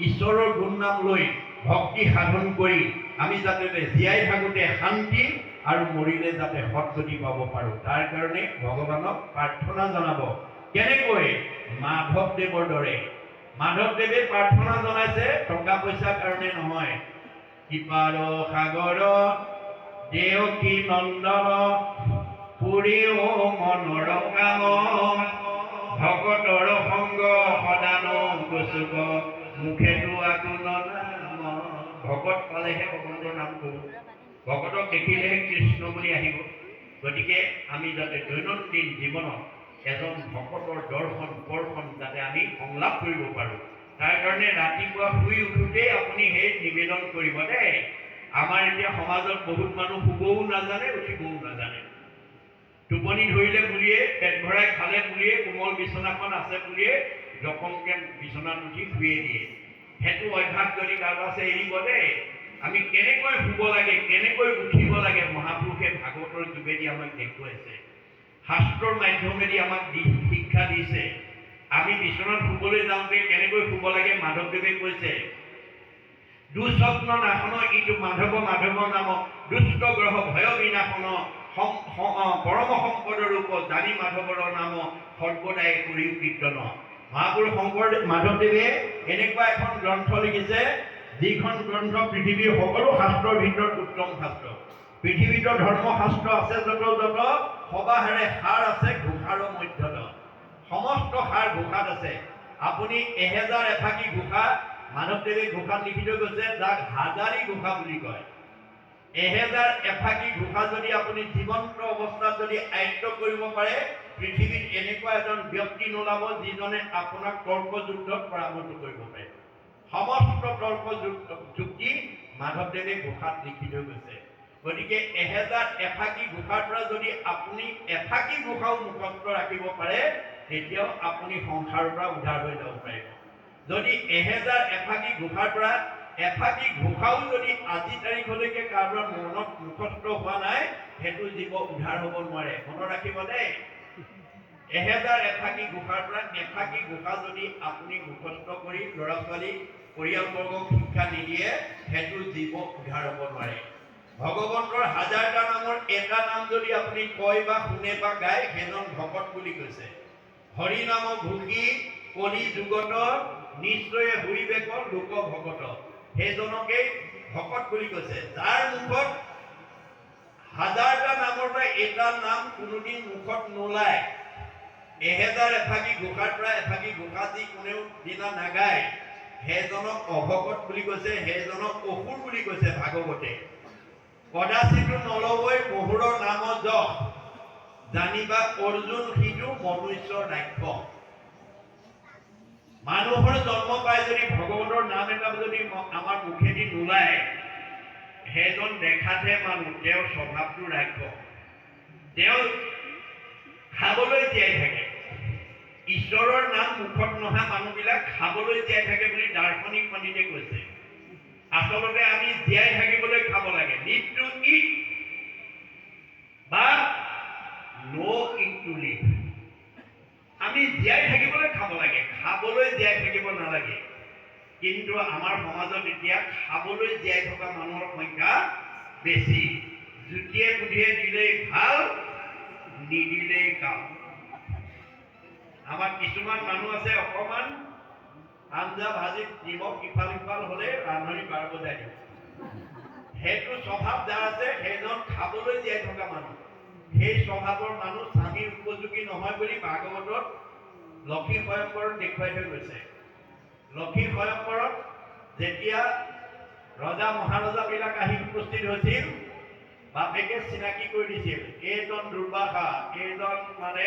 ঈশ্বৰৰ গুণ নাম লৈ ভক্তি সাধন কৰি আমি যাতে জীয়াই থাকোঁতে শান্তি আৰু মৰিলে যাতে সৎগতি পাব পাৰোঁ। তাৰ কাৰণে ভগৱানক প্ৰাৰ্থনা জনাব। কেনেকৈ? মাধৱদেৱৰ দৰে। মাধৱদেৱে প্ৰাৰ্থনা জনাইছে, টকা পইচাৰ কাৰণে নহয়। কৃপাৰ সাগৰ দেৱকী নন্দন, পুৰী ও মনৰ কাম। ভকতৰ সংগ সদান মুখেতো আকুল নাম ভকত পালেহে ভগৱন্তৰ নাম কব। ভকতক দেখিলেহে কৃষ্ণ বুলি আহিব। গতিকে আমি যাতে দৈনন্দিন জীৱনত এজন ভকতৰ দৰ্শন স্পৰ্শন যাতে আমি সংলাপ কৰিব পাৰোঁ। তাৰ কাৰণে ৰাতিপুৱা শুই উঠোতেই আপুনি সেই নিবেদন কৰিব দেই আমাৰ এতিয়া সমাজত বহুত মানুহ শুবও নাজানে উঠিবও নাজানে। টোপনি ধৰিলে বুলিয়ে পেট ভৰাই খালে বুলিয়ে কোমল বিচনাখন আছে বুলিয়ে জপংকে বিচনাত উঠি শুয়ে দিয়ে সেইটো অভ্যাস যদি কাৰোবাৰ আছে এৰিব দেই আমি কেনেকৈ শুব লাগে, কেনেকৈ উঠিব লাগে? মহাপুৰুষে ভাগৱতৰ যোগেদি আমাক দেখুৱাইছে। শাস্ত্ৰৰ মাধ্যমেদি আমাক দি- শিক্ষা দিছে। আমি বিচনাত শুবলৈ যাওঁতে কেনেকৈ শুব লাগে? মাধৱদেৱে কৈছে। দুস্বপ্ন নাশন ইটো মাধৱ মাধৱ নাম দুষ্ট গ্ৰহ ভয় বিনাশন পৰম সম্পদ ৰূপ জানি মাধৱৰ নাম সৰ্বদাই কৰি কীৰ্তন। মহাপুৰুষ শংকৰদেৱ মাধৱদেৱে এনেকুৱা এখন গ্ৰন্থ লিখিছে, যিখন গ্ৰন্থ পৃথিৱীৰ সকলো শাস্ত্ৰৰ ভিতৰত উত্তম শাস্ত্ৰ। পৃথিৱীত ধৰ্মশাস্ত্ৰ আছে যত যত, সবাহেৰে সাৰ আছে, ঘোষাৰ মধ্যত। সমস্ত সাৰ ঘোষাত আছে। আপুনি এহেজাৰ এফাকি ঘোষা মাধৱদেৱে ঘোষাত লিখি থৈ গৈছে, যাক হাজাৰী ঘোষা বুলি কয়। এহেজাৰ এফাকি ঘোষা যদি আপুনি জীৱন্ত অৱস্থাত যদি আয়ত্ব কৰিব পাৰে পৃথিৱীত এনেকুৱা এজন ব্যক্তি নোলাব যিজনে আপোনাক তৰ্ক যুদ্ধত পৰাভূত কৰিব পাৰে। সমস্ত তৰ্ক যুক্তি মাধৱদেৱে ঘোষাত লিখি থৈ গৈছে। গতিকে এহেজাৰ এফাকি ঘোষাৰ পৰা যদি আপুনি এফাকি ঘোষাও মুখস্থ ৰাখিব পাৰে তেতিয়াও আপুনি সংসাৰৰ পৰা উদ্ধাৰ হৈ যাব পাৰিব। যদি এহেজাৰ এফাকি ঘোষাৰ পৰা এফাকি ঘোষাও যদি আজি তাৰিখলৈকে কাৰোবাৰ মনত মুখস্থ হোৱা নাই সেইটো জীৱ উদ্ধাৰ হ'ব নোৱাৰে। মনত ৰাখিব দেই। এহেজাৰ এফাকি ঘোষাৰ পৰা এফাকি ঘোষা যদি আপুনি মুখস্থ কৰি ল'ৰা ছোৱালী পৰিয়ালবৰ্গক শিক্ষা নিদিয়ে, সেইটো জীৱ উদ্ধাৰ হ'ব নোৱাৰে। ভগৱন্তৰ হাজাৰটা নামৰ এটা নাম যদি আপুনি কয় বা শুনে বা গায়, সেইজন ভকত বুলি কৈছে। হৰি নাম ঘোষি কলি যুগত নিশ্চয় হুৰিবেক লোক ভকত। সেইজনকেই ভকত বুলি কৈছে। যাৰ মুখত হাজাৰটা নামৰ পৰা এটা নাম কোনোদিন মুখত নোলায়। এহেজাৰ এফাকি ঘোষাৰ পৰা এফাকি ঘোষা যি কোনেও দিনা নাগায়। সেইজনক অভকত বুলি কৈছে, সেইজনক অসুৰ বুলি কৈছে ভাগৱতে। কদাচিতো নলবৈ মহুৰৰ নাম যশ। জানিবা অৰ্জুন সিটো মনুষ্যৰ ৰাক্ষস মানুহৰ জন্ম পাই যদি ভগৱতৰ নাম এটা যদি আমাৰ মুখেদি নোলায়, সেইজন দেখাতহে মানুহ, তেওঁৰ স্বভাৱটো ৰাক্ষস তেওঁ খাবলৈ জীয়াই থাকে। ঈশ্বৰৰ নাম মুখত নহা মানুহবিলাক খাবলৈ জীয়াই থাকে বুলি দাৰ্শনিক পণ্ডিতে কৈছে। আচলতে আমি জীয়াই থাকিবলৈ খাব লাগে। নিড টু ইট বা ন' ইট টু লিভ আমি জীয়াই থাকিবলৈ খাব লাগে। খাবলৈ জীয়াই থাকিব নালাগে। কিন্তু আমাৰ সমাজত এতিয়া খাবলৈ জীয়াই থকা মানুহৰ সংখ্যা বেছি। জুতিয়ে বুদ্ধিয়ে দিলেই ভালো, নিদিলেই কাম। আমাৰ কিছুমান মানুহ আছে অকণমান আঞ্জা ভাজিত নিমখ ইফাল সিফাল হ'লে ৰান্ধনি বাৰ বজাই দিব সেইটো স্বভাৱ যাৰ আছে, সেইজন খাবলৈ জীয়াই থকা মানুহ। সেই স্বভাৱৰ মানুহ স্বামীৰ উপযোগী নহয় বুলি ভাগৱতত লক্ষী স্বয়ংবৰত দেখুৱাই থৈ গৈছে। লক্ষী স্বয়ংবৰত যেতিয়া ৰজা মহাৰজাবিলাক আহি উপস্থিত হৈছিল, বাপেকে চিনাকি কৰি দিছিল। এইজন দুৰ্বাসা এইজন মানে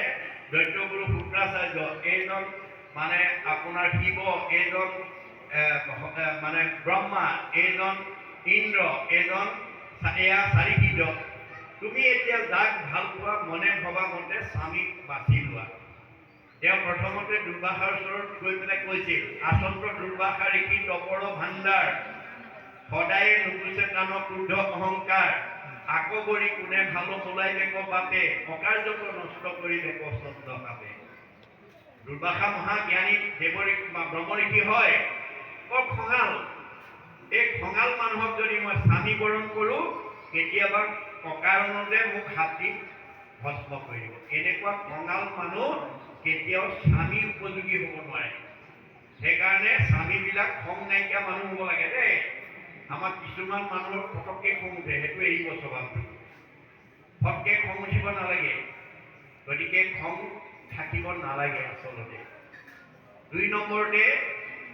দৈত্যগুৰু শুক্ৰাচাৰ্য এইজন মানে আপোনাৰ শিৱ, এইজন মানে ব্ৰহ্মা, এইজন ইন্দ্ৰ, এইজন এয়া চাৰিসিদ্ধ তুমি এতিয়া যাক ভালো পোৱা, মনে ভবা মতে স্বামীক বাছি লোৱা। তেওঁ প্ৰথমতে দুৰ্বাসাৰ ওচৰত গৈ পেলাই কৈছিল আচন্ত দুৰ্বাসা ঋষি তপৰ ভাণ্ডাৰ? সদায়ে নুগুছে টান ক্ৰোধ অহংকাৰ। আকৌ কৰি কোনে ভালো চলাই বেক বাপে অকাৰ্যক নষ্ট কৰি বেক চন্দ্ৰ কাপে দুৰ্বাসা মহাজ্ঞানী দেৱ ঋষি বা ব্ৰহ্ম ঋষি হয় বৰ খঙাল মানুহক যদি মই স্বামীকৰণ কৰোঁ, কেতিয়াবা অকাৰণতে মোক হাতী ভস্ম কৰি দিব। এনেকুৱা খঙাল মানুহ কেতিয়াও স্বামী উপযোগী হ'ব নোৱাৰে। সেইকাৰণে স্বামীবিলাক খং নাইকিয়া মানুহ হ'ব লাগে দেই। আমাৰ কিছুমান মানুহৰ ফটককৈ খং উঠে, সেইটো এৰিব স্বভাৱটো ফটকৈ খং উঠিব নালাগে, গতিকে খং থাকিব নালাগে আচলতে। দুই নম্বৰতে,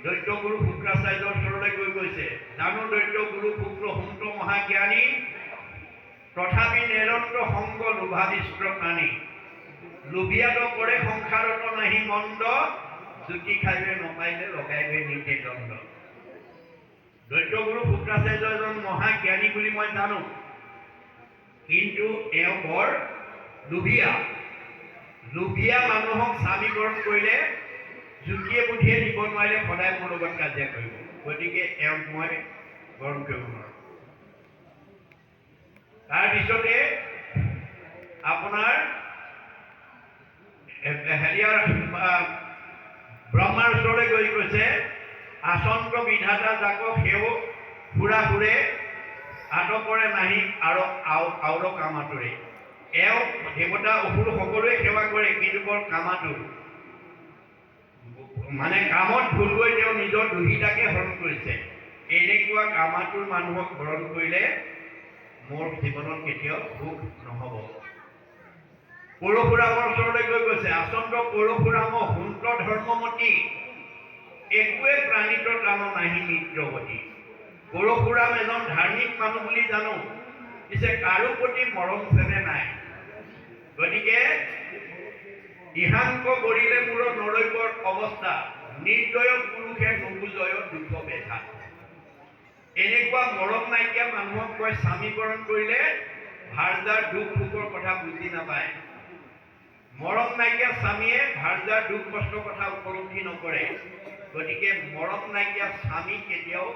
দৈত্যগুৰু শুক্ৰাচাৰ্যৰ ওচৰলৈ গৈ কৈছে জানো দৈত্যগুৰু শুক্ৰ, সুন্ত মহাজ্ঞানী, তথাপি নিৰন্ত সংগ লোভাদিষ্ট প্ৰাণী। লোভিয়াত কৰে সংসাৰত নাহি মন্দ, জুতি খাইবে, নপাইলে লগাইবে নীতি দণ্ড। দৈত্যগুৰু শুক্ৰাচাৰ্য এজন মহাজ্ঞানী বুলি মই জানো। কিন্তু তেওঁ বৰ লোভীয়া। লোভীয়া মানুহক স্বামীকৰণ কৰিলে জুতিয়ে বুদ্ধিয়ে দিব নোৱাৰিলে সদায় মোৰ লগত কাজিয়া কৰিব। গতিকে এওঁক মই গ্ৰহণ কৰিব নোৱাৰোঁ। তাৰপিছতে আপোনাৰ হেৰিয়াৰ ব্ৰহ্মাৰ ওচৰলৈ গৈ কৈছে আচন্ত বিধাতা যাকক সেও ফুৰা ফুৰে আটকৰে নাহি আৰু আও আওৰ কামাতুৰে এওঁ দেৱতা অসুৰ সকলোৱে সেৱা কৰে, কিন্তু বৰ কামাতুৰ মানে কামত ভুল গৈ তেওঁ নিজৰ দুহিতাকে হৰণ কৰিছে। এনেকুৱা কামাতুৰ মানুহক হৰণ কৰিলে মোৰ জীৱনত কেতিয়াও সুখ নহ'ব। পৰশুৰামৰ ওচৰলৈ গৈ গৈছে আচন্ত পৰশুৰাম সুন্ত ধৰ্মমতী। একোৱে প্ৰাণিত কাম নাহি মিত্ৰৱতী পৰশুৰাম এজন ধাৰ্মিক মানুহ বুলি জানো পিছে কাৰো প্ৰতি মৰম চেনে নাই? গতিকে ইহাংক কৰিলে মোৰ নৰৈবৰ অৱস্থা নিৰ্দয় পুৰুষে নুবুজয় দুখ বেঠা এনেকুৱা মৰম নাইকিয়া মানুহক কয় স্বামীকৰণ কৰিলে ভাৰ্যাৰ দুখ সুখৰ কথা বুজি নাপায়। মৰম নাইকিয়া স্বামীয়ে ভাৰ্যাৰ দুখ কষ্টৰ কথা উপলব্ধি নকৰে। গতিকে মৰম নাইকিয়া স্বামী কেতিয়াও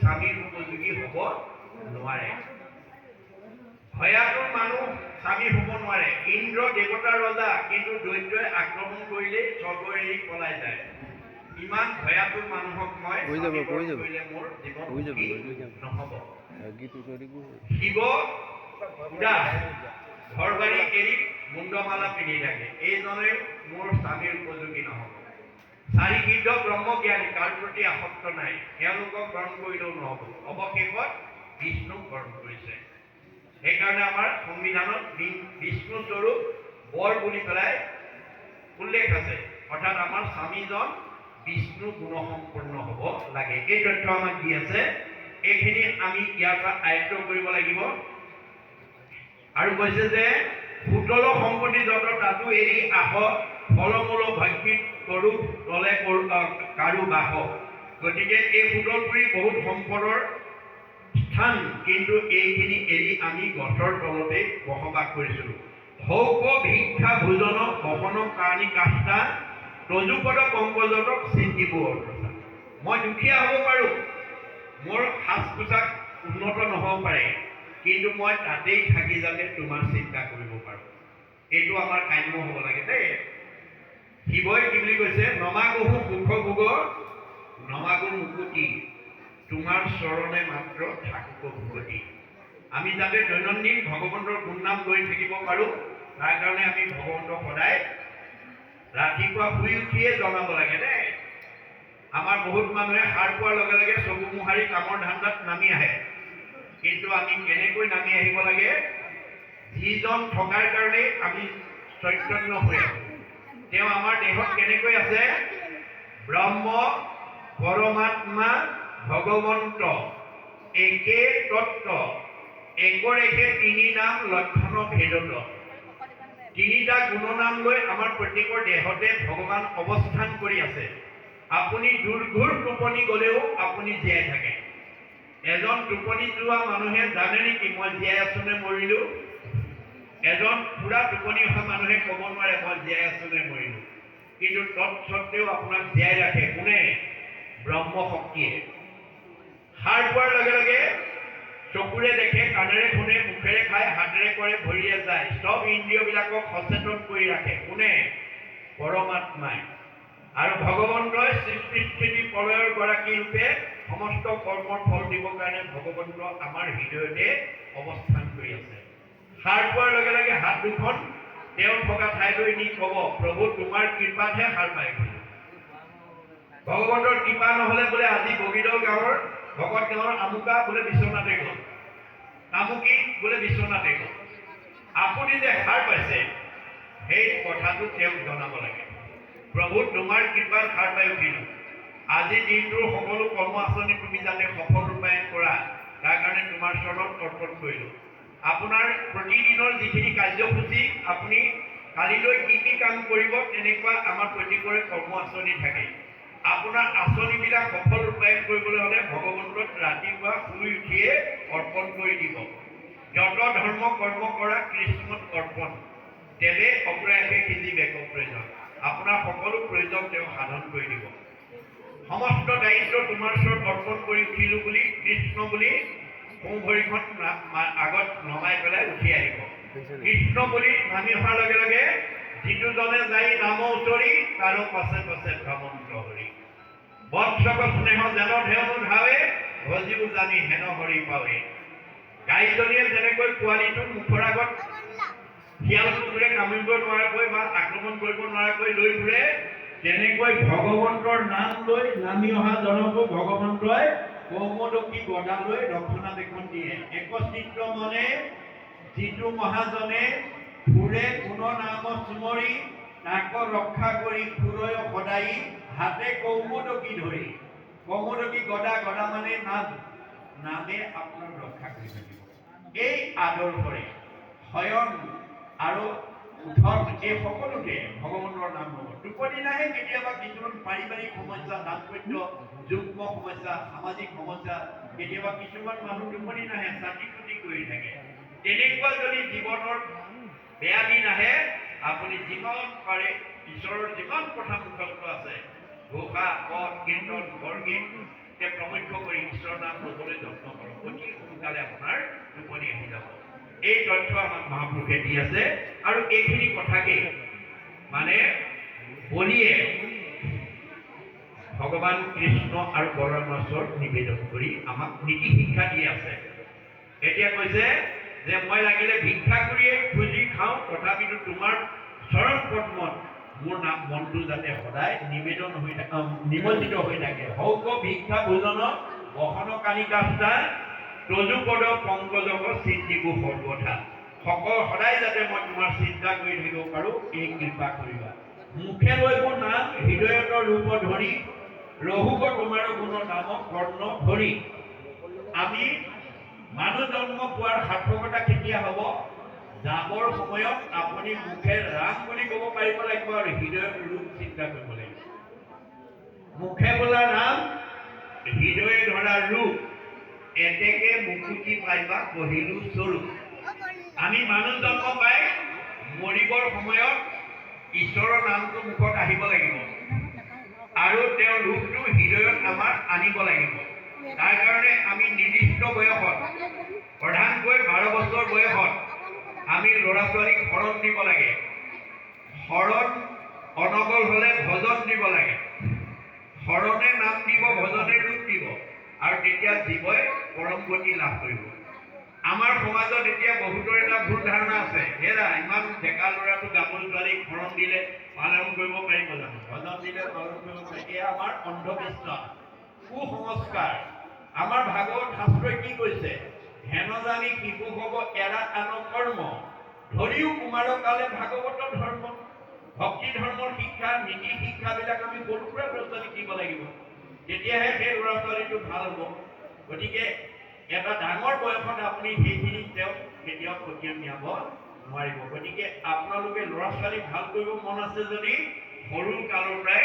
স্বামীৰ উপযোগী হ'ব নোৱাৰে। ভয়াতুৰ মানুহ স্বামী হ'ব নোৱাৰে। ইন্দ্ৰ দেৱতাৰ ৰজা কিন্তু দৈত্যই আক্ৰমণ কৰিলেই স্বৰ্গ এৰি পলাই যায়। ইমান ভয়াতুৰ মানুহক মই মোৰ জীৱন। নহ'ব। শিৱ ঘৰ বাৰী এৰি মুণ্ডমালা পিন্ধি থাকে। এইজনেও মোৰ স্বামীৰ উপযোগী নহ'ব। চাৰি গীৰ্ঘ ব্ৰহ্মজ্ঞানী, তাৰ প্ৰতি আসক্ত নাই। তেওঁলোকক গ্ৰহণ কৰিলেও নহ'ব। অৱশেষত বিষ্ণুক গ্ৰহণ কৰিছে। সেইকাৰণে আমাৰ সংবিধানত বিষ্ণু স্বৰূপ বৰ বুলি পেলাই উল্লেখ আছে। অৰ্থাৎ আমাৰ স্বামীজন বিষ্ণু গুণসম্পন্ন হ'ব লাগে। এই তথ্য আমাক দি আছে। এইখিনি আমি ইয়াৰ পৰা আয়ত্ব কৰিব লাগিব। আৰু কৈছে যে সুতল সম্পত্তি যত তাতো এৰি আহ ফলমূল ভক্ষিত কৰো তলে কৰো বাস। গতিকে এই সুতলপুৰী বহুত সম্পদৰ স্থান কিন্তু এইখিনি এৰি আমি গছৰ তলতে বসবাস কৰিছিলোঁ। হৌক ভিক্ষা ভোজন বসন কানি কাষ্টা তজুপদ কংকজতক চিন্তিব অৰ্থা মই দুখীয়া হ'ব পাৰোঁ। মোৰ সাজ পোছাক উন্নত নহ'ব পাৰে। কিন্তু মই তাতেই থাকি যাতে তোমাৰ চিন্তা কৰিব পাৰোঁ। এইটো আমাৰ কাম্য হ'ব লাগে দেই। শিৱই কি বুলি কৈছে? নমাগহু সুখ ভোগ নমাগো মুকুতি তোমাৰ চৰণে মাত্ৰ থাকক ভগতি আমি যাতে দৈনন্দিন ভগৱন্তৰ গুণনাম লৈ থাকিব পাৰোঁ। তাৰ কাৰণে আমি ভগৱন্তক সদায় ৰাতিপুৱা শুই উঠিয়ে জনাব লাগে দেই। আমাৰ বহুত মানুহে সাৰ পোৱাৰ লগে লগে চকু মোহাৰি কামৰ ধান্দাত নামি আহে। কিন্তু আমি কেনেকৈ নামি আহিব লাগে? যিজন থকাৰ কাৰণেই আমি চৈতন্য হৈ আছো তেওঁ আমাৰ দেহত কেনেকৈ আছে? ব্ৰহ্ম, পৰমাত্মা, ভগৱন্ত। একে তত্ত্ব। একৰেখে তিনি নাম লক্ষণ ভেদত। তিনিটা গুণনাম লৈ আমাৰ প্ৰত্যেকৰ দেহতে ভগৱান অৱস্থান কৰি আছে। আপুনি দুৰ্ঘোৰ টোপনি গ'লেও আপুনি জীয়াই থাকে। এজন টোপনি যোৱা মানুহে জানে নেকি, মই জীয়াই আছো নে মৰিলো? এজন পুৰা টোপনি অহা মানুহে ক'ব নোৱাৰে, মই জীয়াই আছো নে মৰিলো? কিন্তু তৎসত্বেও আপোনাক জীয়াই ৰাখে। কোনে? ব্ৰহ্ম শক্তিয়ে সাৰ পোৱাৰ লগে লগে চকুৰে দেখে, কাণেৰে শুনে, মুখেৰে খায়, হাতেৰে কৰে ভৰিৰে যায়। চব ইন্দ্ৰিয়বিলাকক সচেতন কৰি ৰাখে। কোনে? পৰমাত্মাই। আৰু ভগৱন্তই সৃষ্টি স্থিতি প্ৰলয়ৰ গৰাকী ৰূপে সমস্ত কৰ্মৰ ফল দিবৰ কাৰণে ভগৱন্ত আমাৰ হৃদয়তে অৱস্থান কৰি আছে। সাৰ পোৱাৰ লগে লগে হাত দুখন তেওঁ থকা ঠাইলৈ নি ক'ব প্ৰভু তোমাৰ কৃপাতহে সাৰ পাইছোঁ ভগৱন্তৰ কৃপা নহ'লে বোলে আজি বগীদল গাঁৱৰ ভকত গাঁৱৰ আমুকা বোলে বিশ্বনাথে গ'ল। তামুকী বোলে বিশ্বনাথে গ'ল। আপুনি যে সাৰ পাইছে সেই কথাটো তেওঁক জনাব লাগে। প্ৰভু তোমাৰ কৃপাত সাৰ পাই উঠিলোঁ। আজি দিনটোৰ সকলো কৰ্ম আঁচনি তুমি যাতে সফল ৰূপায়ণ কৰা তাৰ কাৰণে তোমাৰ চৰণত অৰ্পণ কৰিলোঁ। আপোনাৰ প্ৰতিদিনৰ যিখিনি কাৰ্যসূচী, আপুনি কালিলৈ কি কি কাম কৰিব তেনেকুৱা আমাৰ প্ৰত্যেকৰে কৰ্ম আঁচনি থাকে। আপোনাৰ আঁচনিবিলাক সফল ৰূপায়ণ কৰিবলৈ হ'লে ভগৱন্তত ৰাতিপুৱা শুই উঠিয়ে অৰ্পণ কৰি দিব। যত ধৰ্ম কৰ্ম কৰা, কৃষ্ণত অৰ্পণ। তেৱে অপ্ৰয়াসে সিজি বেক প্ৰয়োজন। আপোনাৰ সকলো প্ৰয়োজন তেওঁ সাধন কৰি দিব। সমস্ত দায়িত্ব তোমাৰ ওচৰত অৰ্পণ কৰি উঠিলোঁ বুলি, কৃষ্ণ বুলি সোঁ ভৰিখন আগত নমাই পেলাই উঠি আহিব। কৃষ্ণ বুলি নামি অহাৰ লগে লগে যিটোজনে যাই নাম উচৰি তাৰো পাছে পাছে ভ্ৰমন্ত হৰি। বৎসক স্নেহ যেন ধেনু ধাৱে ভজিও জানি হেন হৰি পাৱে। গাইজনীয়ে যেনেকৈ পোৱালিটোৰ মুখৰ আগত শিয়াল কুকুৰে কামুৰিব নোৱাৰাকৈ বা আক্ৰমণ কৰিব নোৱাৰাকৈ লৈ ফুৰে তেনেকৈ ভগৱন্তৰ নাম লৈ নামি অহা জনকো ভগৱন্তই কৌমদকী গদা লৈ ৰক্ষণাবেক্ষণ দিয়ে। একচিত্ৰ মনে যিটো মহাজনে ফুৰে গুণ নাম চুমৰি তাক ৰক্ষা কৰি ফুৰয় সদায় হাতে কৌমদকী ধৰি। কৌমদকী গদা গদা মানে নাম। নামে আপোনাক ৰক্ষা কৰি থাকিব। এই আদৰ্শৰে শয়ন আৰু উঠন এই সকলোতে ভগৱানৰ নাম ল'ব। টোপনি নাহে কেতিয়াবা কিছুমান পাৰিবাৰিক সমস্যা দাম্পত্য যুগ্ম সমস্যা সামাজিক সমস্যা কেতিয়াবা কিছুমান মানুহ টোপনি নাহে চাতি ফুটি কৰি থাকে। তেনেকুৱা যদি জীৱনৰ বেয়া দিন আহে আপুনি যিমান পাৰে ঈশ্বৰৰ যিমান কথা মুখস্থ আছে ঘোষা পদ কীৰ্তন বৰগীত তেওঁ প্ৰমুখ্য কৰি ঈশ্বৰৰ নাম ল'বলৈ যত্ন কৰক। অতি সোনকালে আপোনাৰ টোপনি আহি যাব। এই তথ্য আমাক মহাপুৰুষে দি আছে। আৰু এইখিনি কথাকে মানে বলিয়ে ভগৱান কৃষ্ণ আৰু বলৰামৰ নিবেদন কৰি আমাক নীতি শিক্ষা দি আছে। এতিয়া কৈছে যে মই লাগিলে ভিক্ষা কৰিয়ে খুজি খাওঁ, তথাপিতো তোমাৰ চৰণ পদ্মত মোৰ নাম মনটো যাতে সদায় নিবেদন হৈ থাকে নিমজ্জিত হৈ থাকে। হৌক, ভিক্ষা ভোজন বসন কানিকাষ্ঠা তজুপদ পংকজক চিন্তিবো সৰ্বথা সকল সদায় যাতে মই তোমাৰ চিন্তা কৰি থাকিব পাৰোঁ এই কৃপা কৰিবা। মুখে লৈব নাম হৃদয়তৰ ৰূপ ধৰি ৰহুক তোমাৰ গুণ নাম কৰ্ণ ধৰি। আমি মানুহ জন্ম পোৱাৰ সাৰ্থকতা কেতিয়া হ'ব? যাবৰ সময়ত আপুনি মুখে ৰাম বুলি ক'ব পাৰিব লাগিব আৰু হৃদয়ৰ ৰূপ চিন্তা কৰিব লাগিব। মুখে বোলা ৰাম হৃদয়ে ধৰা ৰূপ। এতেকে মুকুতি পাইবা কহিলো স্বৰূপ আমি মানুহ জন্ম পাই মৰিবৰ সময়ত ঈশ্বৰৰ নামটো মুখত আহিব লাগিব আৰু তেওঁৰ ৰূপটো হৃদয়ত আমাৰ আনিব লাগিব। তাৰ কাৰণে আমি নিৰ্দিষ্ট বয়সত প্ৰধানকৈ বাৰ বছৰ বয়সত আমি ল'ৰা ছোৱালীক শৰণ দিব লাগে। শৰণ অনগল হ'লে ভজন দিব লাগে। শৰণে নাম দিব ভজনে ৰূপ দিব। আৰু তেতিয়া জীৱই পৰম গতি লাভ কৰিব। আমাৰ সমাজত এতিয়া বহুতৰ এটা ভুল ধাৰণা আছে। হেৰা, ইমান ডেকা ল'ৰাটো গাভৰু ছোৱালীক শৰণ দিলে, পালন কৰিব পাৰিব জানো? ভজন দিলে পালন কৰিব পাৰিব। এয়া আমাৰ অন্ধবিশ্বাস, কুসংস্কাৰ। আমাৰ ভাগৱত শাস্ত্ৰই কি কৈছে? হেন জানি শিশু হব এৰা আন কৰ্ম। ধৰিও কুমাৰ কালে ভাগৱত ধৰ্ম। ভক্তি ধৰ্মৰ শিক্ষা, নীতি শিক্ষাবিলাক আমি সৰুৰ পৰা ল'ৰা ছোৱালীক লাগিব। তেতিয়াহে সেই ল'ৰা ছোৱালীটো ভালো হ'ব। গতিকে এটা ডাঙৰ বয়সত আপুনি সেইখিনি তেওঁক কেতিয়াও পঠিয়াই নিয়াব নোৱাৰিব। গতিকে আপোনালোকে ল'ৰা ছোৱালীক ভালো কৰিব মন আছে যদি, সৰু কালৰ পৰাই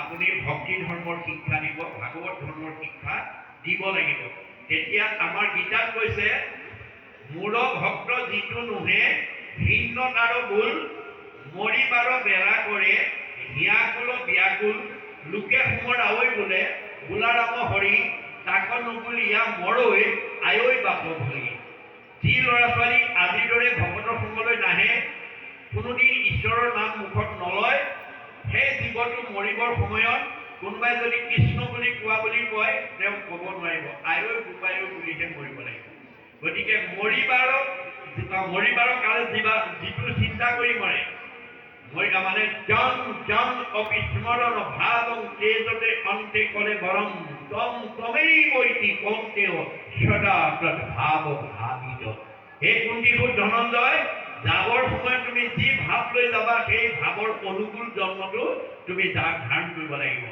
আপুনি ভক্তি ধৰ্মৰ শিক্ষা দিব, ভাগৱত ধৰ্মৰ শিক্ষা দিব লাগিব। তেতিয়া আমাৰ গীতাত কৈছে, মূল ভক্ত যিটো নোহে ভিন্ন তাৰো ভুল, মৰিবাৰ বেৰা কৰে, হিয়াকুল ব্যাকুল লোকে সোমৰ আৱৈ বোলে বোলাৰাম হৰি তাক নুবুলি ইয়া মৰৈ আয়ৈ বাপ ভৰি যি ল'ৰা ছোৱালী আজিৰ দৰে ভকতৰ সংগলৈ নাহে কোনোদিন ঈশ্বৰৰ নাম মুখত নলয় সেই জীৱটো মৰিবৰ সময়ত কোনোবাই যদি কৃষ্ণ বুলি কোৱা বুলি কয় তেওঁ ক'ব নোৱাৰিব। আয়ৈ গোপায়ো বুলিহে মৰিব লাগিব। গতিকে মৰিবাৰক মৰিবাৰৰ কালত যিবা যিটো চিন্তা কৰি মৰে তাৰমানে জন জন অবিস্মৰণ ভাৱ তেজতে অন্তে কৰে বৰম তম তমেই বৈতি কৌন্তেয় সদা ভাৱ ভাবিত। সেই কুন্তিসুৰ ধনঞ্জয় যাবৰ সময়ত তুমি যি ভাৱ লৈ যাবা, সেই ভাৱৰ অনুকূল জন্মটো তুমি যাক ধাৰণ কৰিব লাগিব।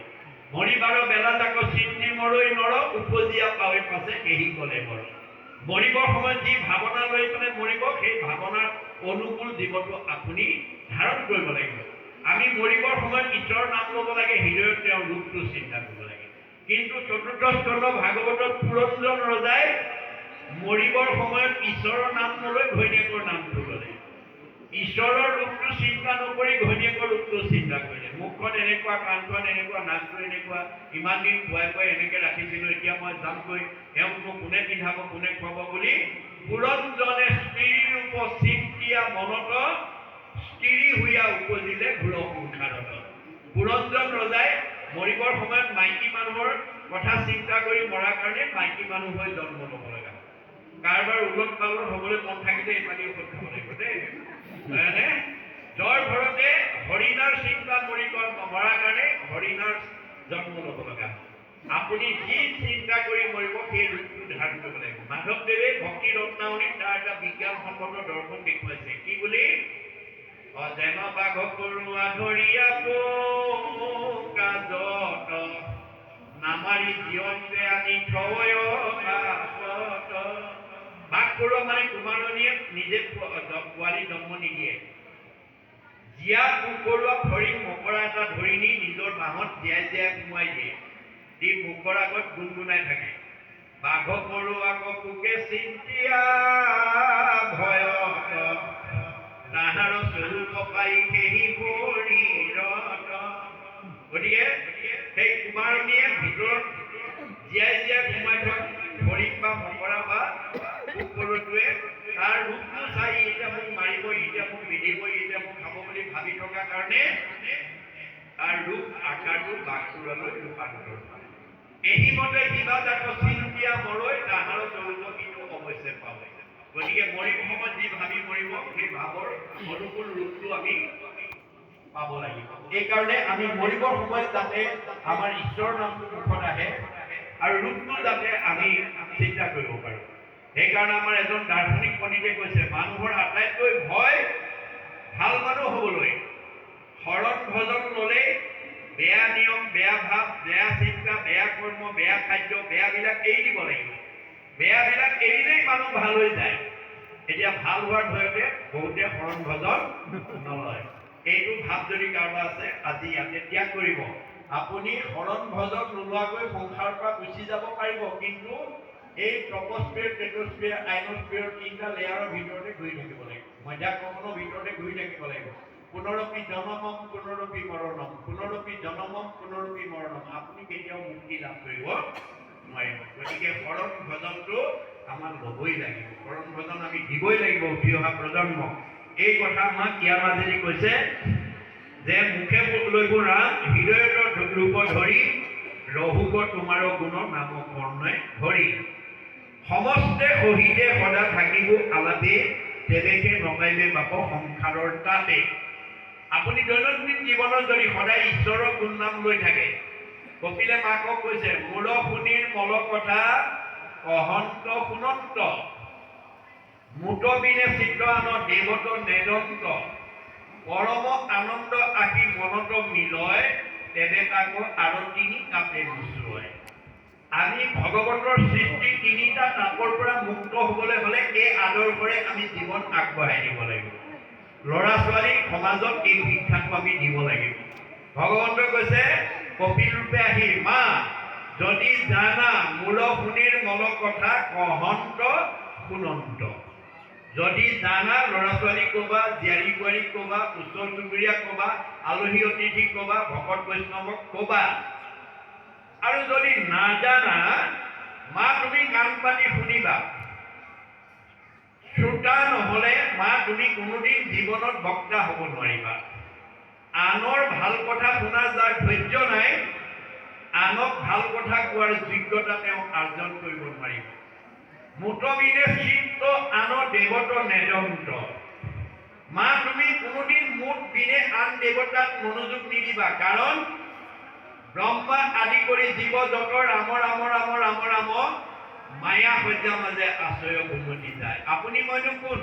মৰিবাৰৰ বেলা যাক চিন্তি মৰৈ নৰ, উপজীয়া পাৱে পাছে এহি গলে মৰ মৰিবৰ সময়ত যি ভাৱনা লৈ পেলাই মৰিব, সেই ভাৱনাৰ অনুকূল জীৱনটো আপুনি ধাৰণ কৰিব লাগিব। আমি মৰিবৰ সময়ত ঈশ্বৰৰ নাম ল'ব লাগে, হৃদয়ত তেওঁৰ ৰূপটো চিন্তা কৰিব লাগে। কিন্তু চতুৰ্থ স্কন্ধ ভাগৱতত পুৰঞ্জন ৰজাই মৰিবৰ সময়ত ঈশ্বৰৰ নাম নলৈ ঘৈণীয়েকৰ নামটো ল'লে ঈশ্বৰৰ ৰূপটো চিন্তা নকৰি ঘৈণীয়েকৰ ৰূপটো চিন্তা কৰিলে মুখখন এনেকুৱা, কাণখন এনেকুৱা, নাকটো এনেকুৱা, ইমান দিন খুৱাই খুৱাই এনেকে ৰাখিছিলো, এতিয়া মই যামগৈ এওঁক মোক কোনে পিন্ধাব, কোনে খুৱাব বুলি পুৰঞ্জনে স্ত্ৰীৰ ৰূপ চিন্তিয়া মনত স্ত্ৰী হুইয়া উপজিলে সংসাৰত পুৰঞ্জন ৰজাই মৰিবৰ সময়ত মাইকী মানুহৰ কথা চিন্তা কৰি মৰাৰ কাৰণে মাইকী মানুহ হৈ জন্ম ল'ব লগা। কাৰোবাৰ উলট পালট হ'বলৈ মন থাকিলে এইপালি ঔষধ খাব লাগিব দেই? যাৰ ঘৰতে হৰিণাৰ চিন্তাত মৰি গ'ল মৰাৰ কাৰণে হৰিণাৰ জন্ম ল'ব লগা। আপুনি যি চিন্তা কৰি মৰিব সেই ৰূপটো ধাৰণ কৰিব লাগিব মাধৱদেৱে ভক্তি ৰত্নাৱলীত তাৰ এটা বিজ্ঞানসন্মত দৰ্শন দেখুৱাইছে কি বুলি অজেন বাঘ কৰোৱা ধৰিয়া কাজত। নামাৰি থয় কাষত বাঘ কৰোৱা মানে কুমাৰণীয়ে নিজে পোৱালি জন্ম নিদিয়ে। জীয়া পোক কৰোৱা ফৰিং মকৰা এটা ধৰি নি নিজৰ বাঁহত জীয়াই জীয়াই সোমোৱাই দিয়ে। দি মুখৰ আগত গুণগুণাই থাকে। বাঘ পৰুৱাক পোকে চিন্তিয়া ভয়ত। স্বৰূপ পাই সেহি শৰীৰত গতিকে সেই কুমাৰণীয়ে ভিতৰত জীয়াই জীয়াই সোমাই থকা ফৰিং বা মকৰা বা পৰুৱাটোৱে তাৰ ৰূপটো চাই এতিয়া মোক মাৰিব, এতিয়া মোক মিলিব এতিয়া মোক খাব বুলি ভাবি থকা কাৰণে তাৰ ৰূপ আকাৰটো বাঘটোৰলৈ ৰূপান্তৰ হয়। এই মতে কিবা যাক চিন্তিয়া মৰৈ তাহাৰ স্বৰূপ কিন্তু অৱশ্যে পাব গতিকে মৰিব সময়ত যি ভাবি মৰিব সেই ভাৱৰ অনুকূল ৰূপটো আমি পাব লাগিব। এইকাৰণে আমি মৰিবৰ সময়ত যাতে আমাৰ ঈশ্বৰৰ নামটো মুখত আহে আৰু ৰূপটো যাতে আমি চিন্তা কৰিব পাৰোঁ। সেইকাৰণে আমাৰ এজন দাৰ্শনিক পণ্ডিতে কৈছে, মানুহৰ আটাইতকৈ ভয় ভালো মানুহ হ'বলৈ, শৰণ ভজন ল'লে বেয়া নিয়ম, বেয়া ভাৱ, বেয়া চিন্তা, বেয়া কৰ্ম, বেয়া খাদ্য, বেয়াবিলাক এৰি দিব লাগিব। বেয়াবিলাক এৰিলেই মানুহ ভালো হৈ যায়। ভালো হোৱাৰ ভয়তে বহুতে শৰণ ভজন নলয় এইটো ভাৱ যদি কাৰোবাৰ আছে, আজি ইয়াতে ত্যাগ কৰিব। আপুনি শৰণ ভজন নোলোৱাকৈ সংসাৰৰ পৰা গুচি যাব পাৰিব, কিন্তু এই ট্ৰপস্ফিয়াৰ টেটস্ফিয়াৰ আইনস্ফিয়াৰ তিনিটা লেয়াৰৰ ভিতৰতে ঘূৰি থাকিব লাগিব। মধ্যাকৰ্ষণৰ ভিতৰতে ঘূৰি থাকিব লাগিব। পুনৰপি জনমম, পুনৰপি মৰণম। পুনৰপি জনমম, পুনৰপি মৰণম। আপুনি কেতিয়াও মুক্তি লাভ কৰিব নোৱাৰিব। গতিকে শৰণ ভজনটো আমাক ল'বই লাগিব। শৰণ ভজন আমি দিবই লাগিব উঠি অহা প্ৰজন্মক। এই কথা আমাক ইয়াৰ মাজেদি কৈছে যে মুখে লৈব ৰাম হৃদয়ৰ ৰূপ ধৰি ৰহুক তোমাৰ গুণ নাম কৰ্ণই ধৰি। সমস্তে সহিতে সদা থাকিব আলাপে তেনেকে নমাইলে বাপ সংসাৰৰ তাতে। আপুনি দৈনন্দিন জীৱনত যদি সদায় ঈশ্বৰৰ গুণনাম লৈ থাকে কপিলে মাকক কৈছে মূৰ শুনিৰ মল কথা অহন্ত শুনন্ত মুত বিনে চিত্ৰ আন দেৱত নেদন্ত। পৰম আনন্দ আহি মনত মিলয়, তেনে তাক আৰু তিনি কাপে নুচুৰয়। আমি ভগৱতৰ সৃষ্টি তিনিটা নামৰ পৰা মুক্ত হ'বলৈ হ'লে এই আদৰ্শৰে আমি জীৱন আগবঢ়াই নিব লাগিব। ল'ৰা ছোৱালীক সমাজত এই শিক্ষাটো আমি দিব লাগিব। ভগৱন্তই কৈছে কপিল ৰূপে আহি, মা, যদি জানা মূৰ শুনিৰ মল কথা কহন্ত শুনন্ত যদি জানা ল'ৰা ছোৱালীক ক'বা, জীয়াৰী বোৱাৰীক ক'বা, ওচৰ চুবুৰীয়াক ক'বা, আলহী অতিথিক ক'বা, ভকত বৈষ্ণৱক ক'বা। আৰু যদি নাজানা, মা, তুমি কাণ পাতি শুনিবা। শ্ৰোতা নহ'লে, মা, তুমি কোনোদিন জীৱনত বক্তা হ'ব নোৱাৰিবা। আনৰ ভালো কথা শুনা যাৰ ধৈৰ্য নাই, আনক ভালো কথা কোৱাৰ যোগ্যতা তেওঁ আৰ্জন কৰিব নোৱাৰিব। মুতবিনে চিত্ত আনৰ দেৱত নেদন্ত। মা, তুমি কোনোদিন মুঠ বিনে আন দেৱতাত মনোযোগ নিদিবা, কাৰণ ব্ৰহ্মা আদি কৰি জীৱ জগতৰ ৰাম ৰাম ৰাম ৰাম ৰাম, মায়া সজ্জাৰ মাজে আশ্ৰয় উন্নতি যায়। আপুনি মইনো কোন?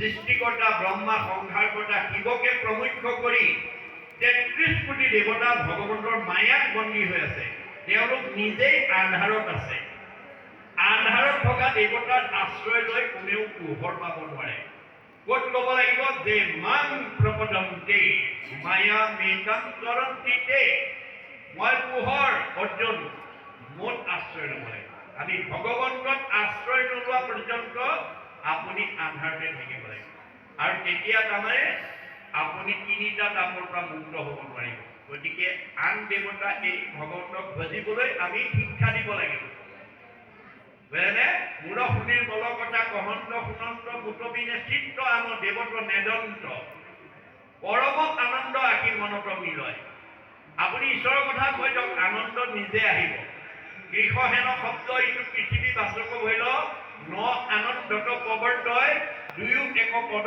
সৃষ্টিকৰ্তা, ব্ৰহ্মা, সংসাৰকৰ্তা, শিৱকে প্ৰমুখ্য কৰি তেত্ৰিছ কোটি দেৱতা ভগৱন্তৰ মায়াত বন্দী হৈ আছে। তেওঁলোক নিজেই আন্ধাৰত আছে। আন্ধাৰত থকা দেৱতাৰ আশ্ৰয় লৈ কোনেও পোহৰ পাব নোৱাৰে। ক'ত ক'ব লাগিব যে মান প্ৰপদন্তে, মায়া মেদান্তৰন্তিতে মই পোহৰ, অৰ্জুন মোত আশ্ৰয় ল'ব আমি ভগৱন্তত আশ্ৰয় নোলোৱা পৰ্যন্ত আপুনি আন্ধাৰতে থাকিব আৰু তেতিয়া তাৰমানে আপুনি তিনিটা তাপৰ পৰা মুক্ত হ'ব নোৱাৰিব। গতিকে আন দেৱতা এই ভগৱন্তক ভজিবলৈ আমি শিক্ষা দিব লাগিব। বুজিলে মূৰ শুনিৰ বল কথা সুনন্ত মুতবিনে চিত্ত আন দেৱত নেদন্ত। পৰমত আনন্দ আহি মনত মিলয়। আপুনি ঈশ্বৰৰ কথা কৈ দিয়ক আনন্দ নিজে আহিব। কৃষহেন শব্দ, এইটো পৃথিৱী বাচক হৈল ন আনন্দত প্ৰৱৰ্তয়, দুয়ো এক পদ